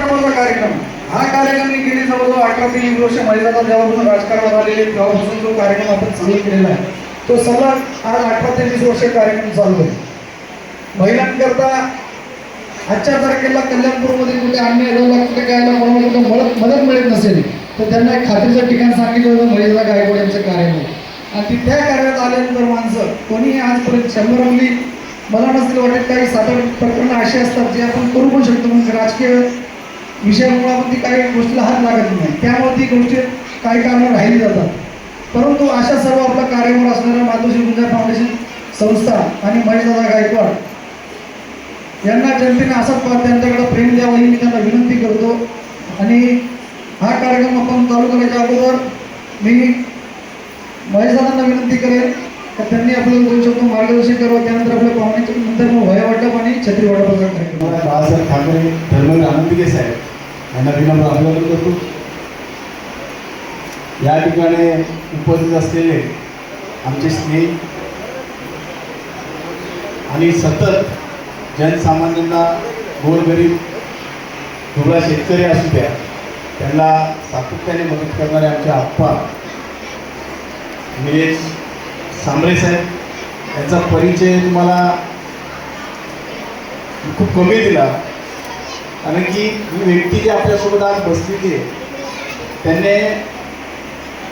कार्यक्रम. हा कार्यक्रम मी गेली जवळजवळ अठरा ते वीस वर्ष महिलाचा जेव्हापासून राजकारणात आलेले तेव्हापासून जो कार्यक्रम आपण चालू केलेला आहे तो सलग आज अठरा ते वीस वर्ष कार्यक्रम चालू आहे. महिलांकरता आजच्या तारखेला कल्याणपूरमध्ये कुठे अन्याय झाला कुठे काय कोणाला मदत मदत मिळत नसेल तर त्यांना एक खात्रीचं ठिकाण सांगितलं होतं महिला गायकवाड यांचं कार्यालय. आणि ती त्या कार्यात आल्यानंतर माणसं कोणीही आजपर्यंत शंभर मुली मला नसतील वाटत काही सात आठ प्रकरणं अशी असतात जे आपण करू पण शकतो. म्हणजे राजकीय विषयामुळे ती काही गोष्टीला हात लागत नाही. त्यामुळे ती गोष्टी काही कारणं राहिली जातात. परंतु अशा सर्व आपल्या कार्यावर असणाऱ्या मातोश्री गुंजा फाउंडेशन संस्था आणि महेशदादा गायकवाड यांना जनतेने असाच पा- त्यांच्याकडे प्रेम द्यावं ही मी त्यांना विनंती करतो. आणि हा कार्यक्रम आपण चालू करायच्या अगोदर मी महेशदादांना विनंती करेन तर त्यांनी आपल्याला दोन शब्द मार्गदर्शन करावं. त्यानंतर आपल्या पाहुण्याच्या नंतर मग वया वाटप आणि छत्री वाटपाचा कार्यक्रम. बाळासाहेब ठाकरे धर्मेंद्र आनंदगे साहेब. त्यांना विनम्र अभिवादन करतो. या ठिकाणी उपस्थित असलेले आमचे स्नेही आणि सतत जनसामान्यांना गोरगरीब दुबळा शेतकरी असू द्या त्यांना सातत्याने मदत करणारे आमचे आप्पा निलेश सांबळे साहेब यांचा परिचय तुम्हाला खूप कमी दिला. कारण की ही व्यक्ती जी आपल्यासोबत आज बसलेली आहे त्याने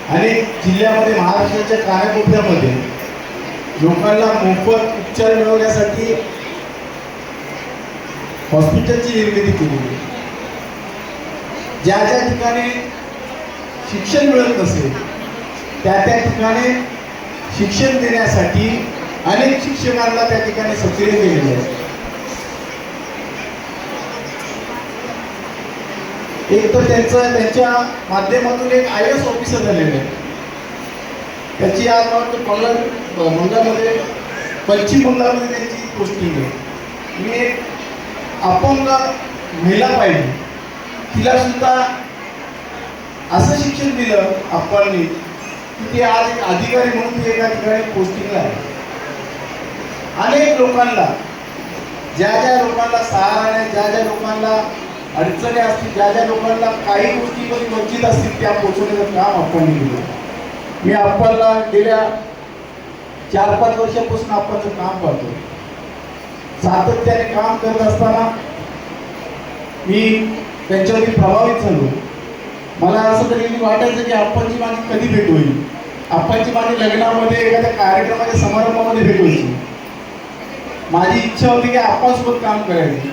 अनेक जिल्ह्यामध्ये महाराष्ट्राच्या कानाकोपऱ्यामध्ये लोकांना मोफत उपचार मिळवण्यासाठी हॉस्पिटलची निर्मिती केलेली ज्या ज्या ठिकाणी शिक्षण मिळत नसेल त्या त्या ठिकाणी शिक्षण देण्यासाठी अनेक शिक्षकांना त्या ठिकाणी सक्रिय केलेले आहे. एक तर त्यांचं त्यांच्या माध्यमातून एक आय एस ऑफिसर झालेले. आहे त्याची आज वाटतं बंगाल बंगालमध्ये पश्चिम बंगालमध्ये त्यांची पोस्टिंग आहे. मी एक अपंग महिला पाहिजे. तिला सुद्धा असं शिक्षण दिलं अप्पांनी की ती आज एक अधिकारी म्हणून ती एका ठिकाणी पोस्टिंगला आहे. अनेक लोकांना ज्या ज्या लोकांना सहारा आणि ज्या ज्या लोकांना अडचणी असतील ज्या ज्या लोकांना काही गोष्टीमध्ये वंचित असतील त्या पोचवण्याचं काम आपण केलं मी आपल्याला गेल्या चार पाच वर्षापासून आपणचं काम पाहतो सातत्याने काम करत असताना मी त्यांच्यावरती प्रभावित झालो. मला असं तरी वाटायचं की आपणची माझी कधी भेट होईल? आपणची माझी लग्नामध्ये एखाद्या कार्यक्रमाच्या समारंभामध्ये भेट व्हायची माझी इच्छा होती की आपणसोबत काम करायची.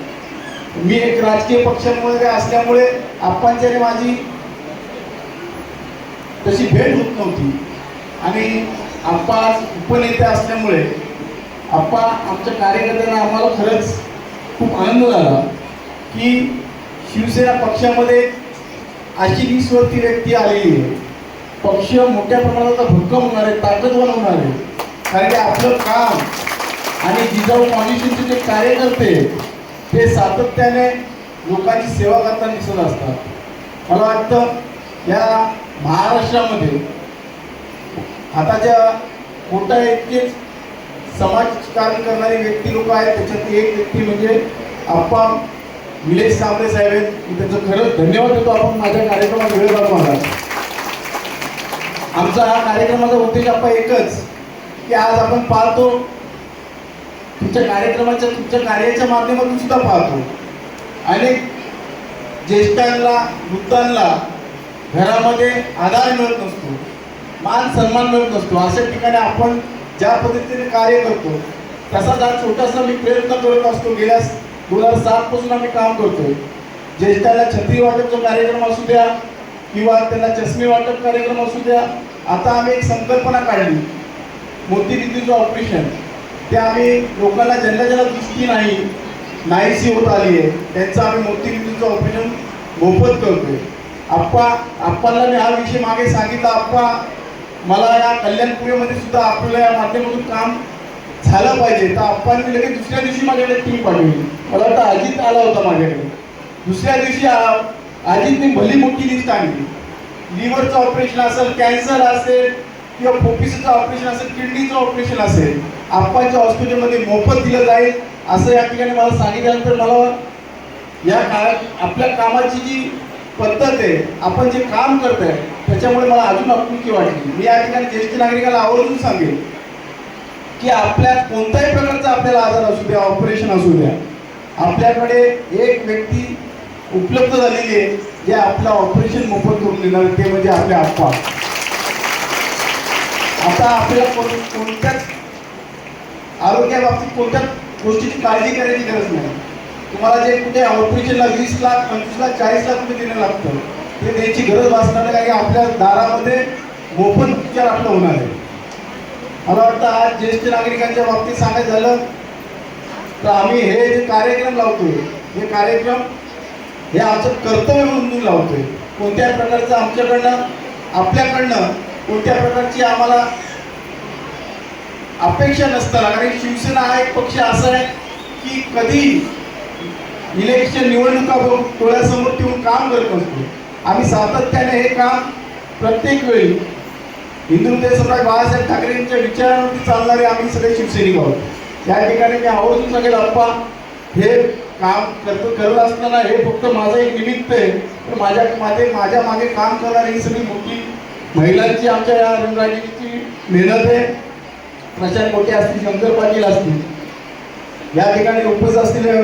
मी एक राजकीय पक्षांमध्ये असल्यामुळे आप्पांची आणि माझी तशी भेट होत नव्हती. आणि आप्पा आज उपनेते असल्यामुळे आप्पा आमच्या कार्यकर्त्यांना आम्हाला खरंच खूप आनंद झाला की शिवसेना पक्षामध्ये अशी वीसवरती व्यक्ती आलेली आहे. पक्ष मोठ्या प्रमाणात भक्कम होणार आहे ताकदवान होणार आहे. कारण की आपलं काम आणि जिजाऊ फाउंडेशनचे जे कार्यकर्ते आहेत, ते सातत्याने लोकांची सेवा करताना दिसत असतात. मला वाटतं या महाराष्ट्रामध्ये आताच्या मोठ्या इतकेच समाजकारण करणारी व्यक्ती लोक आहेत त्याच्यात एक व्यक्ती म्हणजे आप्पा निलेश सांबरे साहेब आहेत. मी त्यांचं खरंच धन्यवाद देतो. आपण माझ्या कार्यक्रमात वेळ जातो आला आमचा हा कार्यक्रमाचा उद्देश आप्पा एकच की आज आपण पाहतो तुमच्या कार्यक्रमाच्या तुमच्या कार्याच्या माध्यमातून सुद्धा पाहतो. अनेक ज्येष्ठांना वृद्धांना घरामध्ये आधार मिळत नसतो मान सन्मान मिळत नसतो. अशा ठिकाणी आपण ज्या पद्धतीने कार्य करतो तसाच हा छोटासा मी प्रयत्न करत असतो. गेल्या दोन हजार सातपासून आम्ही काम करतो ज्येष्ठाला छत्री वाटपचा कार्यक्रम असू द्या किंवा त्यांना चष्मे वाटप कार्यक्रम असू द्या आता आम्ही एक संकल्पना काढली. मोतीबिंदूचं ऑपरेशन. ते आम्ही लोकांना ज्यांना ज्यांना दृष्टी नाही नाहीशी होत आली आहे त्यांचं आम्ही मोतीबिंदूचं ऑपरेशन मोफत करतोय. आप्पा आप्पाला मी हा विषय मागे सांगितला. आप्पा मला या कल्याणपुरीमध्ये सुद्धा आपल्या या माध्यमातून काम झालं पाहिजे. तर आप्पांनी लगेच दुसऱ्या दिवशी माझ्याकडे टीम पाठवली. मला वाटतं अजित आला होता माझ्याकडे. दुसऱ्या दिवशी अजितने भली मोठी लिस्ट आणली. लिव्हरचं ऑपरेशन असेल कॅन्सर असेल किंवा फोपिसचं ऑपरेशन असेल किडनीचं ऑपरेशन असेल आप्पाच्या हॉस्पिटलमध्ये मोफत दिलं जाईल असं या ठिकाणी मला सांगितल्यानंतर मला या काळात आपल्या कामाची जी पद्धत आहे आपण जे काम करतोय त्याच्यामुळे मला अजून आपुलकी वाटली. मी या ठिकाणी ज्येष्ठ नागरिकाला आवर्जून सांगेन की आपल्या कोणत्याही प्रकारचा आपल्याला आजार असू द्या ऑपरेशन असू द्या आपल्याकडे एक व्यक्ती उपलब्ध झालेली आहे जे आपलं ऑपरेशन मोफत करून देणार ते म्हणजे आपले आप्पा. आता आपल्याला कोण कोणत्याच आरोग्याबाबतीत कोणत्याच गोष्टीची काळजी करायची गरज नाही. तुम्हाला जे कुठे ऑपरेशनला वीस लाख पंचवीस लाख चाळीस लाख रुपये देणं लागतं ते द्यायची गरज भासणार नाही कारण की आपल्या दारामध्ये मोफत उपचार आपलं होणार आहे. मला वाटतं आज ज्येष्ठ नागरिकांच्या बाबतीत सांगायचं झालं तर आम्ही हे जे कार्यक्रम लावतोय हे कार्यक्रम हे आमचं कर्तव्य म्हणून लावतोय. कोणत्याही प्रकारचं आमच्याकडनं आपल्याकडनं कोणत्या प्रकारची आम्हाला अपेक्षा नसताना कारण शिवसेना हा एक पक्ष असा आहे की कधी इलेक्शन निवडणुका डोळ्यासमोर ठेवून काम करत असतो. आम्ही सातत्याने हे काम प्रत्येक वेळी हिंदू हृदय सम्राट बाळासाहेब ठाकरेंच्या विचारांवरती चालणारे आम्ही सगळे शिवसैनिक आहोत. त्या ठिकाणी मी आवर्जून सांगेल अप्पा हे काम करत करत असताना हे फक्त माझं एक निमित्त आहे. तर माझ्या मागे माझ्या मागे काम करणारी ही सगळी मोठी महिलांची आमच्या या रणरागिणीची मेहनत आहे. प्रशांत मोठे असतील शंकर पाटील असतील या ठिकाणी उपस्थित असलेले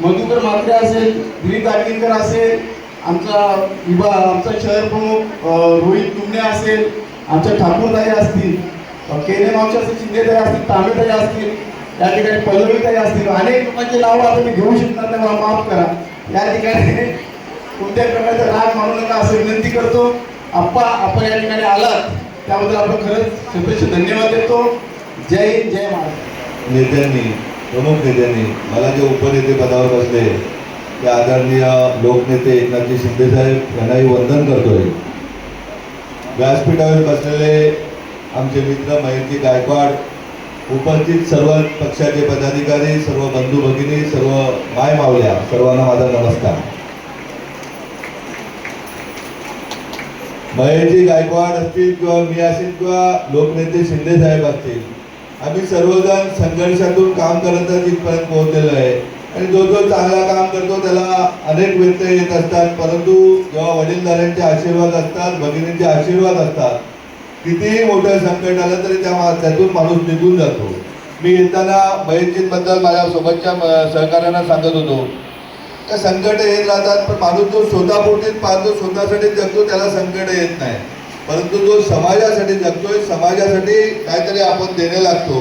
मधुकर म्हात्रे असेल दिलीप दागिनकर असेल आमचा विभा आमचा शहर प्रमुख रोहित तुमणे असेल आमच्या ठाकूरताई असतील केने मावच्या असतील शिंदेताई असतील तांबेताई असतील या ठिकाणी पल्लवीताई असतील अनेक लोकांचे नावं आता मी घेऊ शकणार नाही मला माफ करा. या ठिकाणी कोणत्याही प्रकारचा राग मानू नका असं विनंती करतो. आप्पा आपण या ठिकाणी आलात. त्याबद्दल आपण खरंच सप्रेश धन्यवाद देतो. जय हिंद जय महाराष्ट्र नेत्यांनी प्रमुख नेत्यांनी मला जे उपनेते पदावर बसले ते आदरणीय लोकनेते एकनाथजी शिंदेसाहेब यांनाही वंदन करतोय. व्यासपीठावर बसलेले आमचे मित्र महेशजी गायकवाड उपस्थित सर्व पक्षाचे पदाधिकारी सर्व बंधू भगिनी सर्व माय मावल्या सर्वांना माझा नमस्कार. महेशजी गायकवाड असतील किंवा मी असेल किंवा लोकनेते शिंदे साहेब असतील आम्ही सर्वजण संघर्षातून काम करत इथपर्यंत पोहोचलेलो आहे. आणि जो जो चांगला काम करतो त्याला अनेक व्यत्यय येत असतात. परंतु जेव्हा वडीलधाऱ्यांचे आशीर्वाद असतात भगिनींचे आशीर्वाद असतात कितीही मोठं संकट आलं तरी त्या त्यातून माणूस निघून जातो. मी येताना महेशजींबद्दल माझ्या सोबतच्या सहकाऱ्यांना सांगत होतो का संकट येत राहतात पण माणूस जो स्वतःपोटीत पाहतो स्वतःसाठी जगतो त्याला संकट येत नाही. परंतु जो समाजासाठी जगतोय समाजासाठी काहीतरी आपण देणे लागतो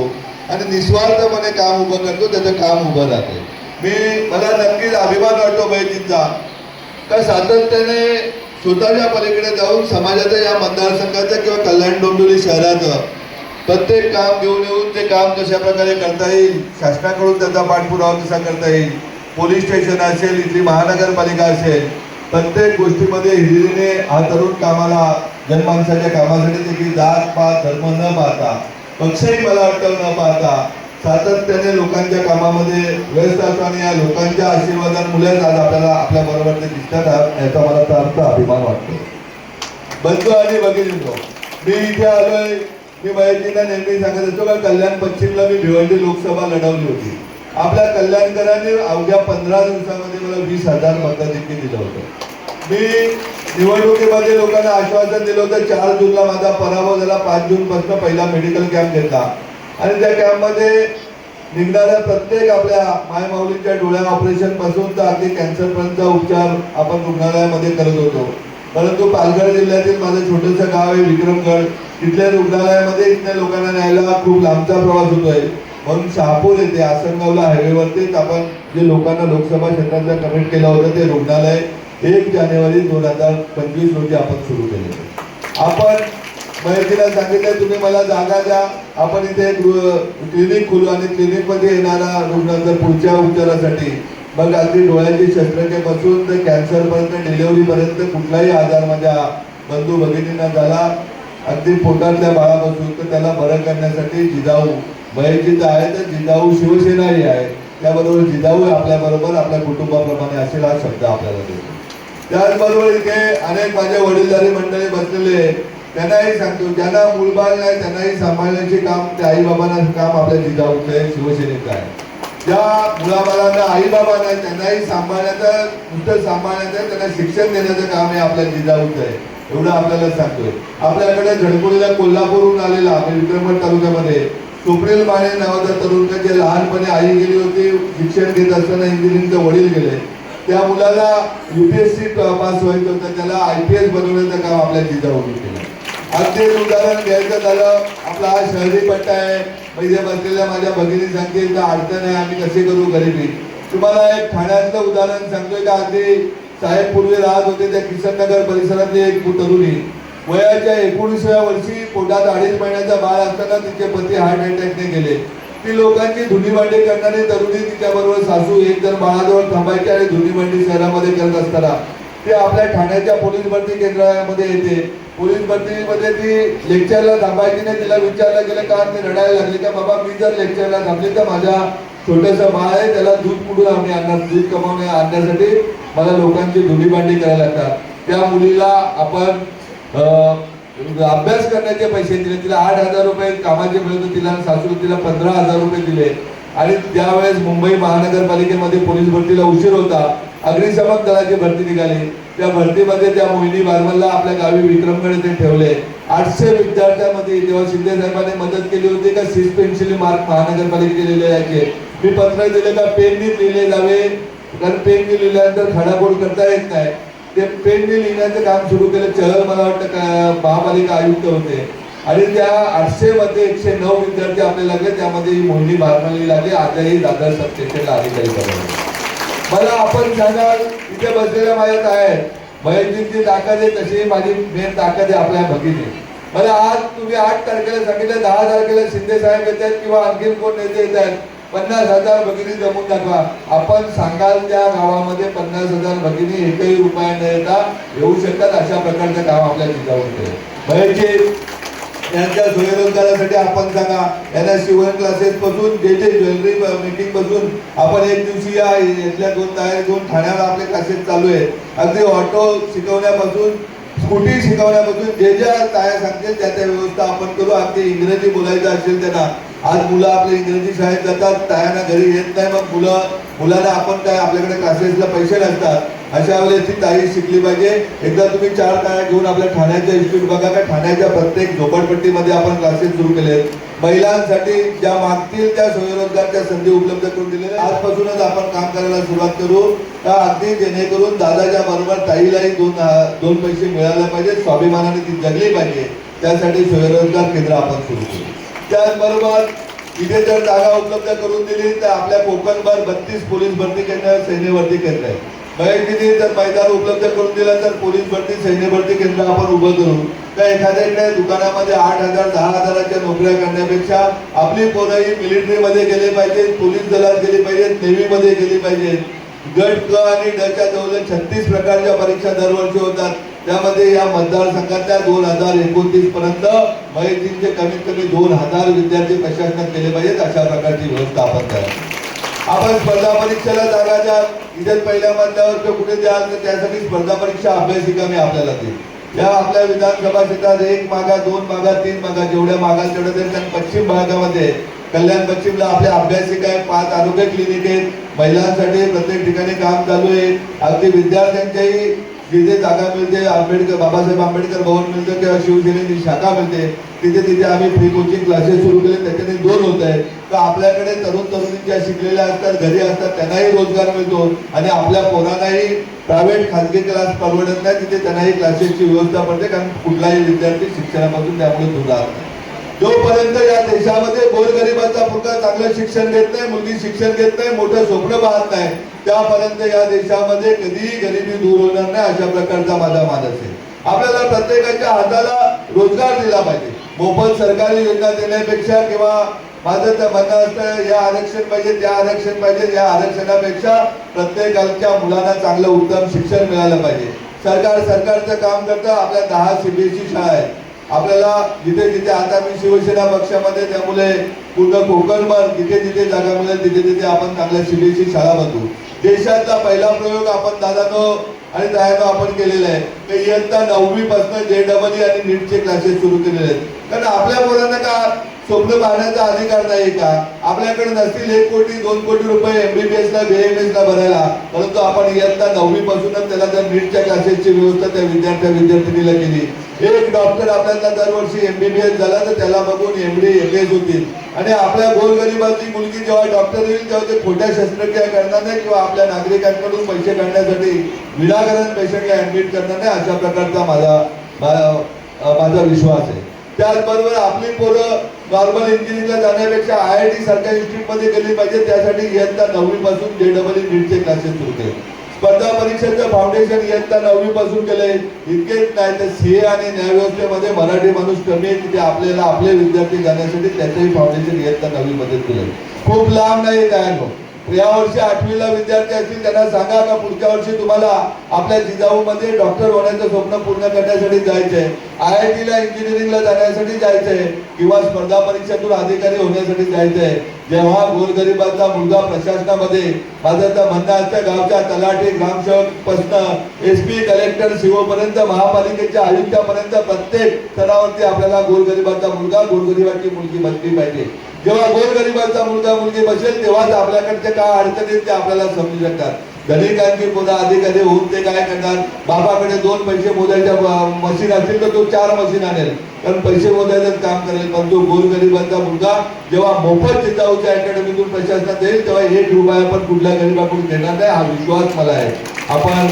आणि निस्वार्थपणे काम उभं करतो त्याचं काम उभं राहते. मी मला नक्कीच अभिमान वाटतो बैजींचा का सातत्याने स्वतःच्या पलीकडे जाऊन समाजाच्या या मतदारसंघाचं किंवा कल्याण डोंबिवली शहराचं प्रत्येक काम घेऊन येऊन ते काम कशा प्रकारे करता येईल शासनाकडून त्याचा पाठपुरावा कसा करता येईल पोलीस स्टेशन असेल इथली महानगरपालिका असेल प्रत्येक गोष्टीमध्ये हिरीने हा तरुण कामाला जनमानसाच्या कामासाठी देखील जात पात धर्म न पाहता पक्षही मला वाटतं न पाहता सातत्याने लोकांच्या कामामध्ये व्यस्त असताना आणि या लोकांच्या आशीर्वादांमुळेच आज आपल्याला आपल्या बरोबर ते दिसतात याचा मला अर्थ अभिमान वाटतो. बंधू आणि भगिनींनो मी इथे आलोय मी महेशजींना नेहमी सांगत असतो का कल्याण पश्चिमला मी भिवंडी लोकसभा लढवली होती. आपल्या कल्याणकरांनी अवघ्या पंधरा दिवसामध्ये मला वीस हजार मताधिक्य दिलं होतं. मी निवडणुकीमध्ये लोकांना आश्वासन दिलं होतं चार जूनला माझा पराभव झाला पाच जूनपासून पहिला मेडिकल कॅम्प घेतला. आणि त्या कॅम्पमध्ये निघणाऱ्या प्रत्येक आपल्या मायमाऊलींच्या डोळ्या ऑपरेशनपासून तर अगदी कॅन्सरपर्यंत उपचार आपण रुग्णालयामध्ये करत होतो. परंतु पालघर जिल्ह्यातील माझं छोटंसं गाव आहे विक्रमगड. तिथल्या रुग्णालयामध्ये इथल्या लोकांना न्यायला खूप लांबचा प्रवास होतोय. म्हणून शहापूर येथे आसनगावला हायवेवरतीच आपण जे लोकांना लोकसभा क्षेत्राचा कमेंट केलं होतं ते रुग्णालय एक जानेवारी दोन हजार पंचवीस रोजी आपण सुरू केले. आपण महेशजीला सांगितलं तुम्ही मला जागा द्या. आपण इथे क्लिनिक खोलू आणि क्लिनिकमध्ये येणारा रुग्ण जर पुढच्या उपचारासाठी. मग अगदी डोळ्याची शस्त्रक्रियेपासून तर कॅन्सरपर्यंत डिलेवरीपर्यंत कुठलाही आजार माझ्या बंधू भगिनींना झाला. अगदी पोटातल्या बाळापासून तर त्याला बरं करण्यासाठी जिजाऊ महेशजी आहे तर जिजाऊ शिवसेनाही आहे त्याबरोबर जिजाऊ आपल्या बरोबर आपल्या कुटुंबाप्रमाणे असेल हा शब्द आपल्याला देतो. त्याचबरोबर इथे अनेक माझे वडीलधारी मंडळी बसलेले आहे. त्यांनाही सांगतो ज्यांना मूलबाल नाही त्यांनाही सांभाळण्याचे काम त्या आई बाबांना काम आपल्या जिजाऊचं आहे शिवसेनेचं आहे. ज्या मुलाबाळांना आई बाबा त्यांनाही सांभाळण्याचं नुसतं सांभाळण्याचं आहे, त्यांना शिक्षण देण्याचं काम हे आपल्या जिजाऊचं आहे. एवढं आपल्याला सांगतोय. आपल्याकडे झडकोलीला कोल्हापूरहून आलेला म्हणजे विक्रमगड तालुक्यामध्ये सुप्रिल माने नावाचा तरुण का जे लहानपणी आई गेली होती शिक्षण घेत असताना इंजिनिअरिंगचे वडील गेले. त्या मुलाला युपीएससी पास व्हायचं होतं त्याला आय पी एस बनवण्याचं काम आपल्या जिजाऊने केलं. अगदी उदाहरण घ्यायचं झालं आपला हा शहरी पट्टा आहे. म्हणजे बसलेल्या माझ्या भगिनी सांगते तर अडचण आहे आम्ही कसे करू गरिबी? तुम्हाला एक ठाण्यातलं उदाहरण सांगतोय का? अगदी साहेब पूर्वी राहत होते त्या किशननगर परिसरातली एक तरुणी. वयाच्या एकोणीसव्या वर्षी पोटात अडीच महिन्याचा बाळ असताना तिचे पती हार्ट अटॅकने गेले. ती लोकांची धुनीभांडी करणारी तरुणी तिच्याबरोबर सासू एक जण बाळाजवळ थांबायची आणि धुनीभांडी शहरामध्ये करत असताना ते आपल्या ठाण्याच्या पोलीस भरती केंद्रामध्ये येते. पोलीस भरतीमध्ये ती लेक्चरला थांबायची नाही तिला विचारलं गेलं का ती रडायला लागली? का बाबा मी जर लेक्चरला थांबली तर माझ्या छोटंसं बाळ आहे त्याला दूध कुठून आम्ही आणणार? दूध कमावणे आणण्यासाठी मला लोकांची धुनी भांडी करायला लागतात. त्या मुलीला आपण अभ्यास करण्याचे पैसे दिले. तिला आठ हजार रुपये कामाचे मिळत तिला सासू तिला पंधरा हजार रुपये दिले. आणि त्यावेळेस मुंबई महानगरपालिकेमध्ये पोलीस भरतीला उशीर होता. अग्निशमन दलाची भरती निघाली. त्या भरतीमध्ये त्या मोहिनी बारमलला आपल्या गावी विक्रमगड येथे ठेवले. आठशे विद्यार्थ्यांमध्ये तेव्हा शिंदे साहेबांनी मदत केली होती का? सीस पेन्सिल मार्क महानगरपालिकेचे लिहिले जायचे. मी पत्र दिले का? पेननी लिहिले जावे. कारण पेननी लिहिल्यानंतर खडाबोड करता येत नाही. ते पेनने लिहिण्याचं काम सुरू केलं. चहल मला वाटतं का महापालिका आयुक्त होते. आणि त्या आठशे मध्ये एकशे नऊ विद्यार्थी आपले लागले. त्यामध्ये ही मोहिनी बारमली लागली. आजही दादर सबस्टेशनला अधिकारी मला आपण सांगाल इथे बसलेल्या माझ्यात आहेत महेशजींची ताकद आहे तशी माझी मेन ताकद आहे आपल्या भगिनी. मला आज तुम्ही आठ तारखेला सांगितलं दहा तारखेला शिंदे साहेब येत आहेत किंवा आणखीन कोण नेते येत आहेत पन्नास हजार भगिनी जमून दाखवा. आपण सांगाल त्या गावामध्ये पन्नास हजार भगिनी एकही रुपया न येता येऊ शकतात अशा प्रकारचं काम आपल्या जिल्ह्यामध्ये भयचे त्यांच्या यांच्या स्वयंरोजगारासाठी आपण सांगा यांना शिवण क्लासेस पासून जे जे ज्वेलरी मेकिंगपासून आपण एक दिवशी या इथल्या दोन तयार दोन ठाण्यावर आपले क्लासेस चालू आहेत. अगदी ऑटो शिकवण्यापासून स्कूटी शिकवण्यापासून जे ज्या ताया सांगतील त्या त्या व्यवस्था आपण करू. अगदी इंग्रजी बोलायचं असेल त्यांना आज मुलं आपले इंग्रजी शाळेत जातात तायांना घरी येत नाही मग मुलं मुलाला आपण काय आपल्याकडे क्लासेसला पैसे लागतात. अशा वेळेस ती ताई शिकली पाहिजे. एकदा तुम्ही चार ताया घेऊन आपल्या ठाण्याच्या इन्स्टिट्यूट बघा का ठाण्याच्या प्रत्येक झोपडपट्टीमध्ये आपण क्लासेस सुरू केले महिलांसाठी ज्या मागतील त्या स्वयंरोजगारच्या संधी उपलब्ध करून दिलेल्या आजपासूनच आपण काम करायला सुरुवात करू. त्या अगदी जेणेकरून दादाच्या बरोबर ताईलाही दोन दोन पैसे मिळायला पाहिजे स्वाभिमानाने ती जगली पाहिजे. त्यासाठी स्वयंरोजगार केंद्र आपण सुरू करू. त्याचबरोबर इथे जर जागा उपलब्ध करून दिली तर आपल्या कोकणभर बत्तीस पोलीस भरती केंद्र सैन्य भरती केंद्र आहे महेशजीने जर मैदान उपलब्ध करून दिलं तर पोलीस भरती सैन्य भरती केंद्र आपण उभं करू तर एखाद्याकडे दुकानामध्ये आठ हजार दहा हजाराच्या नोकऱ्या करण्यापेक्षा आपली पोरं ही मिलिटरीमध्ये गेले पाहिजेत पोलीस दलात गेली पाहिजेत नेव्हीमध्ये गेली पाहिजेत. गट क आणि डच्या जवळ छत्तीस प्रकारच्या परीक्षा दरवर्षी होतात. त्यामध्ये या मतदारसंघातल्या दोन हजार एकोणतीस पर्यंत महेशजींचे कमीत कमी दोन हजार विद्यार्थी प्रशासनात केले पाहिजेत अशा प्रकारची व्यवस्था आपण करा आपण स्पर्धा परीक्षेला जागा द्या इथे पहिल्या मधल्यावर कुठे द्याल तर त्यासाठी स्पर्धा परीक्षा अभ्यासिका मी आपल्याला देईल. या आपल्या विधानसभा क्षेत्रात एक मागा दोन मागा तीन मागा जेवढ्या मागाल तेवढ्या देईल कारण पश्चिम भागामध्ये. कल्याण पश्चिमला आपल्या अभ्यासिका आहे पाच आरोग्य क्लिनिक आहेत. महिलांसाठी प्रत्येक ठिकाणी काम चालू आहे. अगदी विद्यार्थ्यांच्याही जिथे जागा मिळते आंबेडकर बाबासाहेब आंबेडकर भवन मिळतं किंवा शिवसेनेची शाखा मिळते तिथे तिथे आम्ही फ्री कोचिंग क्लासेस सुरू केले. त्याच्याने दोन होत आहे. तर आपल्याकडे तरुण तरुणी ज्या शिकलेल्या असतात घरी असतात त्यांनाही रोजगार मिळतो आणि आपल्या पोरांनाही प्रायव्हेट खाजगी क्लास परवडत नाही. तिथे त्यांनाही क्लासेसची व्यवस्था पडते कारण कुठलाही विद्यार्थी शिक्षणापासून त्यामुळे दूर नाही. जोपर्यंत या देशामध्ये गोरगरिबाचा मुलगा चांगलं शिक्षण घेत नाही मुलगी शिक्षण घेत नाही मोठं स्वप्न पाहत नाही त्यापर्यंत या देशामध्ये कधीही गरिबी दूर होणार नाही अशा प्रकारचा माझा मानस आहे. आपल्याला प्रत्येकाच्या हाताला रोजगार दिला पाहिजे. मोफत सरकारी योजना देण्यापेक्षा किंवा माझं तर म्हणणं असतं या आरक्षण पाहिजे त्या आरक्षण पाहिजे या आरक्षणापेक्षा प्रत्येकाच्या मुलांना चांगलं उत्तम शिक्षण मिळालं पाहिजे. सरकार सरकारचं काम करतं आपल्या दहा सीबीएसई शाळा आहेत. आपल्याला जिथे जिथे आता मी शिवसेना पक्षामध्ये त्यामुळे पूर्ण कोकणभर जिथे जिथे जागा मिळेल तिथे तिथे आपण चांगल्या सीबीएसई शाळा बांधू देशातला पहिला प्रयोग आपण दादानो आणि दायानो आपण केलेला आहे. तर इयत्ता नववी पासून जे डबल आणि नीटचे क्लासेस सुरू केलेले आहेत. कारण आपल्या पोरांना का स्वप्न पाहण्याचा अधिकार नाही का? आपल्याकडे नसतील एक कोटी दोन कोटी रुपये एमबीबीएस ला बीएमएस ला भरायला. परंतु आपण इयत्ता नववी पासूनच त्याला त्या नीटच्या क्लासेसची व्यवस्था त्या विद्यार्थ्या विद्यार्थिनीला केली. एक डॉक्टर आपल्याला दरवर्षी एमबीबीएस झाला तर त्याला बघून एमडी एमएस होतील. आणि आपल्या गोरगरिबाची मुलगी जेव्हा डॉक्टर होईल तेव्हा ते खोट्या शस्त्रक्रिया करणार नाही किंवा आपल्या नागरिकांकडून पैसे काढण्यासाठी विनाकारण पेशंटला ऍडमिट करणार नाही अशा प्रकारचा माझा माझा विश्वास आहे. त्याचबरोबर आपली पोरं नॉर्मल इंजिनिअरिंगला जाण्यापेक्षा आय आय टी सारख्या इन्स्टिट्यूटमध्ये गेली पाहिजे त्यासाठी इयत्ता नववी पासून जे डबल नीटचे क्लासेस सुरू केले. स्पर्धा परीक्षेचं फाउंडेशन इयत्ता नववी पासून केलंय. इतकेच नाही तर सीए आणि न्यायव्यवस्थेमध्ये मराठी माणूस कमी आहे तिथे आपल्याला आपले विद्यार्थी जाण्यासाठी त्याचंही फाउंडेशन इयत्ता नववी मध्ये केलंय. खूप लांब नाही काय या वर्षी आठवीला विद्यार्थी असतील त्यांना सांगा का पुढच्या वर्षी तुम्हाला आपल्या जिजाऊमध्ये डॉक्टर होण्याचं स्वप्न पूर्ण करण्यासाठी जायचंय? आय आय टीला इंजिनिअरिंगला जाण्यासाठी जायचंय किंवा स्पर्धा परीक्षेतून अधिकारी होण्यासाठी जायचंय? जेव्हा गोरगरिबाचा मुलगा प्रशासनामध्ये माझं तर म्हणणं असतं गावच्या तलाठी ग्रामसेवक पासन एस पी कलेक्टर सीओ पर्यंत महापालिकेच्या आयुक्तापर्यंत प्रत्येक स्तरावरती आपल्याला गोरगरिबाचा मुलगा गोरगरिबाची मुलगी बसली पाहिजे. जेव्हा गोरगरिबांचा मुलगा मुलगी बसेल तेव्हाच आपल्याकडचे काय अडचणी ते आपल्याला समजू शकतात. धनिकांची पुन्हा अधिक अधिक होऊन ते काय करणार बाबाकडे दोन पैसे मोजायच्या मशीन असतील तर तो चार मशीन आणेल. कारण पैसे मोजायचं काम करेल. पण तो गोरगरिबांचा मुलगा जेव्हा मोफत जिजाऊच्या अकॅडमीतून प्रशासनात येईल तेव्हा एक रुपया पण कुठल्या गरीबाकडून घेणार नाही हा विश्वास मला आहे. आपण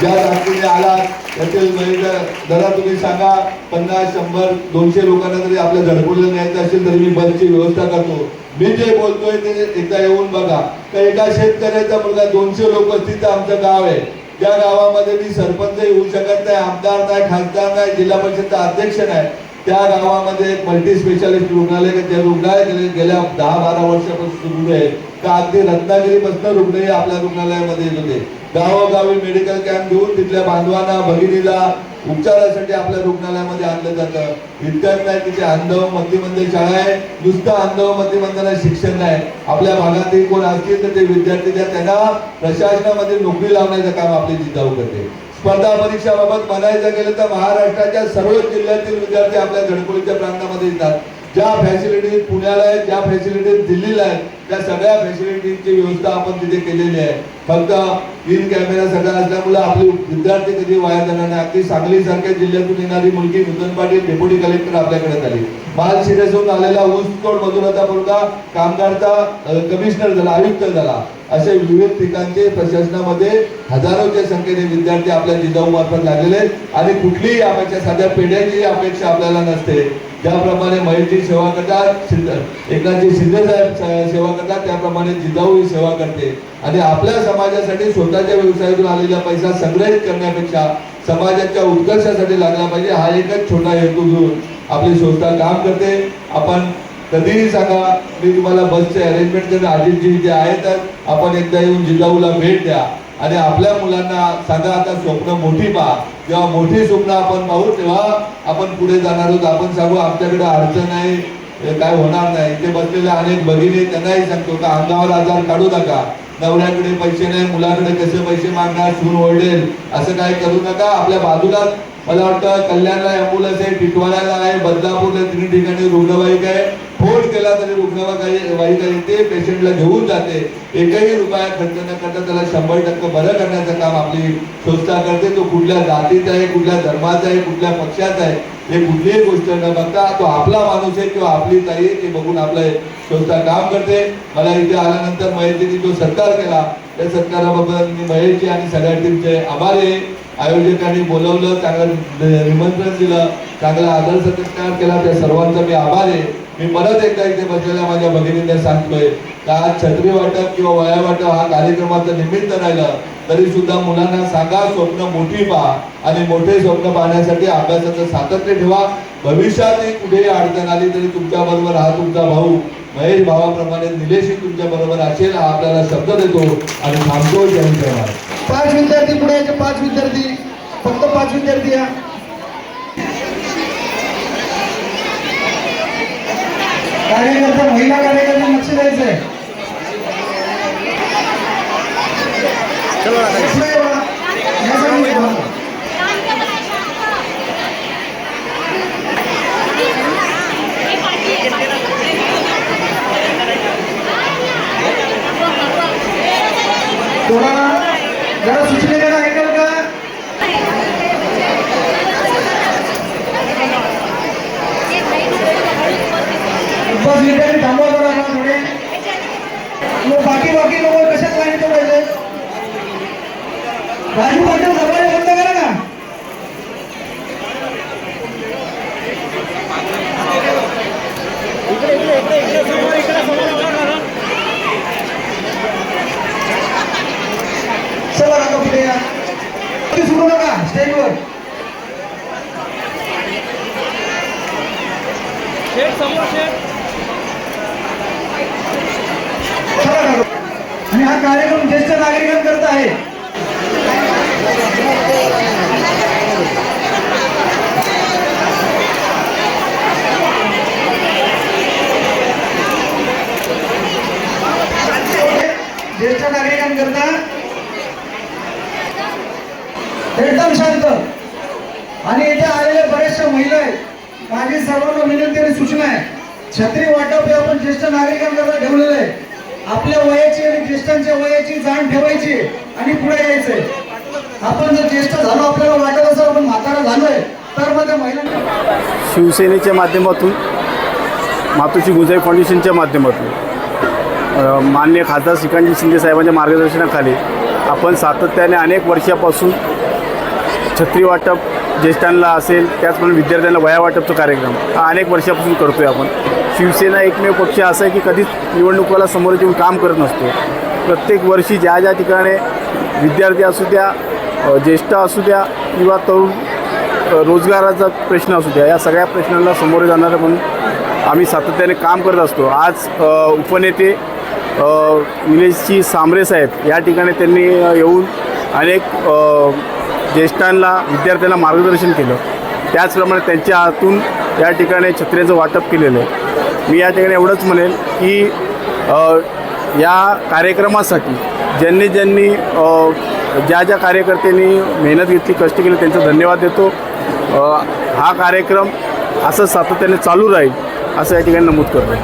ज्या ताकदीने आलात त्यातील म्हणजे जरा तुम्ही सांगा पन्नास शंभर दोनशे लोकांना जरी आपल्या झडपुलं न्यायचं असेल तरी मी बसची व्यवस्था करतो. मी जे बोलतोय ते एकदा येऊन बघा. तर एका शेतकऱ्याचा मुलगा दोनशे लोक तिथं आमचं गाव आहे. त्या गावामध्ये मी सरपंच येऊ शकत नाही आमदार नाही खासदार नाही जिल्हा परिषदचा अध्यक्ष नाही. त्या गावामध्ये एक मल्टी स्पेशालिस्ट रुग्णालय त्या रुग्णालय गेल्या दहा बारा वर्षापासून सुरू आहे. का अगदी रत्नागिरीपासून रुग्णही आपल्या रुग्णालयामध्ये येत होते. गावोगावी मेडिकल कॅम्प घेऊन तिथल्या बांधवांना भगिनीला उपचारासाठी आपल्या रुग्णालयामध्ये आणलं जातं. इतकंच नाही तिथे अंधव मतिमंद शाळा आहे. नुसतं अंधव मतिमंदाला शिक्षण नाही. आपल्या भागातील कोण असतील तर ते विद्यार्थी त्या त्यांना प्रशासनामध्ये नोकरी लावण्याचं काम आपली जिजाऊ करते. स्पर्धा परीक्षाबाबत म्हणायचं गेलं तर महाराष्ट्राच्या सर्वच जिल्ह्यातील विद्यार्थी आपल्या धडकोलीच्या प्रांतामध्ये येतात. ज्या फॅसिलिटीज पुण्याला आहेत ज्या फॅसिलिटीज दिल्लीला आहेत त्या सगळ्या फॅसिलिटीजची व्यवस्था आपण तिथे केलेली आहे. फक्त इन कॅमेरा सगळा असल्यामुळे आपले विद्यार्थी कधी वाया जाणार नाही. अगदी सांगली सारख्या जिल्ह्यातून येणारी मुलगी नूतन पाटील डेप्युटी कलेक्टर आपल्याकडे आली. माल शिरेसून आलेला ऊसतोड आता मुलगा कामगारचा कमिशनर झाला आयुक्त झाला. असे विविध ठिकाणचे प्रशासनामध्ये हजारोच्या संख्येने विद्यार्थी आपल्या जिजाऊ मार्फत लागलेले आहेत. आणि कुठलीही अपेक्षा साध्या पेढ्याची अपेक्षा आपल्याला नसते. त्याप्रमाणे महेशजी सेवा करतात सिद्ध- एकनाथजी शिंदे सेवा करतात त्याप्रमाणे जिजाऊ ही सेवा करते. आणि आपल्या समाजासाठी स्वतःच्या व्यवसायातून आलेला पैसा संग्रहित करण्यापेक्षा समाजाच्या उत्कर्षासाठी लागला पाहिजे. हा एकच छोटा हेतू घेऊन आपली संस्था काम करते. आपण कधीही सांगा मी तुम्हाला बसचे अरेंजमेंट करणं अजितजी इथे आहेतच आपण एकदा येऊन जिजाऊला भेट द्या. आणि आपल्या मुलांना सांगा आता स्वप्न मोठी पहा. जेव्हा मोठी स्वप्न आपण पाहू तेव्हा आपण पुढे जाणार आहोत. आपण सांगू आमच्याकडे अडचण आहे काय होणार नाही. ते बसलेले अनेक भगिनी त्यांनाही सांगतो का अंगावर आजार काढू नका. नवऱ्याकडे पैसे नाही मुलाकडे कसे पैसे मागणार सून ओरडेल असं काय करू नका. आपल्या बाजूला मला वाटतं कल्याणला अँब्युलन्स आहे टिटवाळ्याला आहे बदलापूरला तिन्ही ठिकाणी रुग्णवाहिका आहे. फोन केला तरी रुग्णवाहिका येते पेशंटला घेऊन जाते. एकही रुपया खर्च न करता त्याला शंभर टक्के बरं करण्याचं काम आपली संस्था करते. तो कुठल्या जातीचा आहे कुठल्या धर्माचा आहे कुठल्या पक्षाचा आहे हे कुठलीही गोष्ट न बघता तो आपला माणूस आहे किंवा आपली ताई ते बघून आपलं संस्था काम करते. मला इथे आल्यानंतर महेशजींनी जो सत्कार केला त्या सत्काराबद्दल मी महेशजी आणि सगळ्या टीमचे आभारी आहे. आयोजकांनी बोलवलं चांगलं निमंत्रण दिलं चांगला आदर सत्कार केला त्या सर्वांचा मी आभार आहे. मी परत एकदा इथे बसलेल्या माझ्या भगिनींना सांगतोय का आज छत्री वाटप किंवा वया वाटप हा कार्यक्रमाचं निमित्त राहिलं तरी सुद्धा मुलांना सांगा स्वप्न मोठी पहा आणि मोठे स्वप्न पाहण्यासाठी अभ्यासाचं सातत्य ठेवा. भविष्यातही कुठेही अडचण आली तरी तुमच्या बरोबर हा तुमचा भाऊ महेश भावाप्रमाणे निलेशी तुमच्या बरोबर असेल हा आपल्याला शब्द देतो आणि थांबतो. जय पाच विद्यार्थी पुढे पाच विद्यार्थी फक्त पाच विद्यार्थी या. कार्यकर्ता महिला कार्यकर्ता लक्ष द्यायचंय पुढे या बघा. या सगळी बघा. हे पाठी आहे, पाठी. थोडा जरा सूचने जरा ऐकाल का बस विद्यार्थी थांबवा जरा आता थोडे मग बाकी बाकी लोक कशात लाईन पाहिजे राजू पाटील दरवाजे बंद करा ना चला काका पुढे या तुम्ही सोडू नका स्टेजवर चला काका. आणि हा कार्यक्रम ज्येष्ठ नागरिकांकरता आहे. ज्येष्ठ नागरिकांकरता एकदम शांत. आणि इथे आलेल्या बऱ्याचशा महिला आहेत. माझी सर्वांना विनंती आणि सूचना आहे. छत्री वाटप हे आपण ज्येष्ठ नागरिकांकरता ठेवलेलं आहे. आपल्या वयाची आणि ज्येष्ठांच्या वयाची जाण ठेवायची आणि पुढे यायचंय आपण जर ज्येष्ठ झालो आपल्याला वाटत असं आपण म्हातारा झालोय तर मग त्या महिलांना शिवसेनेच्या माध्यमातून मातोश्री गुंजाई फाउंडेशनच्या माध्यमातून मान्य खासदार श्रीकांतजी शिंदे साहेबांच्या मार्गदर्शनाखाली आपण सातत्याने अनेक वर्षापासून छत्री वाटप ज्येष्ठांना असेल त्याचप्रमाणे विद्यार्थ्यांना वया वाटपचा कार्यक्रम हा अनेक वर्षापासून करतो आहे आपण. शिवसेना एकमेव पक्ष असा आहे की कधीच निवडणुकाला समोर येऊन काम करत नसतो. प्रत्येक वर्षी ज्या ज्या ठिकाणी विद्यार्थी असू द्या ज्येष्ठ असू द्या किंवा तरुण रोजगाराचा प्रश्न असू द्या या सगळ्या प्रश्नांना सामोरे जाणारं म्हणून आम्ही सातत्याने काम करत असतो. आज उपनेते निलेशजी सामरे साहेब या ठिकाणी त्यांनी येऊन अनेक ज्येष्ठांना विद्यार्थ्यांना मार्गदर्शन केलं. त्याचप्रमाणे त्यांच्या हातून या ठिकाणी छत्र्याचं वाटप केलेलं आहे. मी या ठिकाणी एवढंच म्हणेल की या कार्यक्रमासाठी ज्यांनी ज्यांनी ज्या ज्या कार्यकर्त्यांनी मेहनत घेतली कष्ट केले त्यांचा धन्यवाद देतो. हा कार्यक्रम असं सातत्याने चालू राहील असं या ठिकाणी नमूद करतो.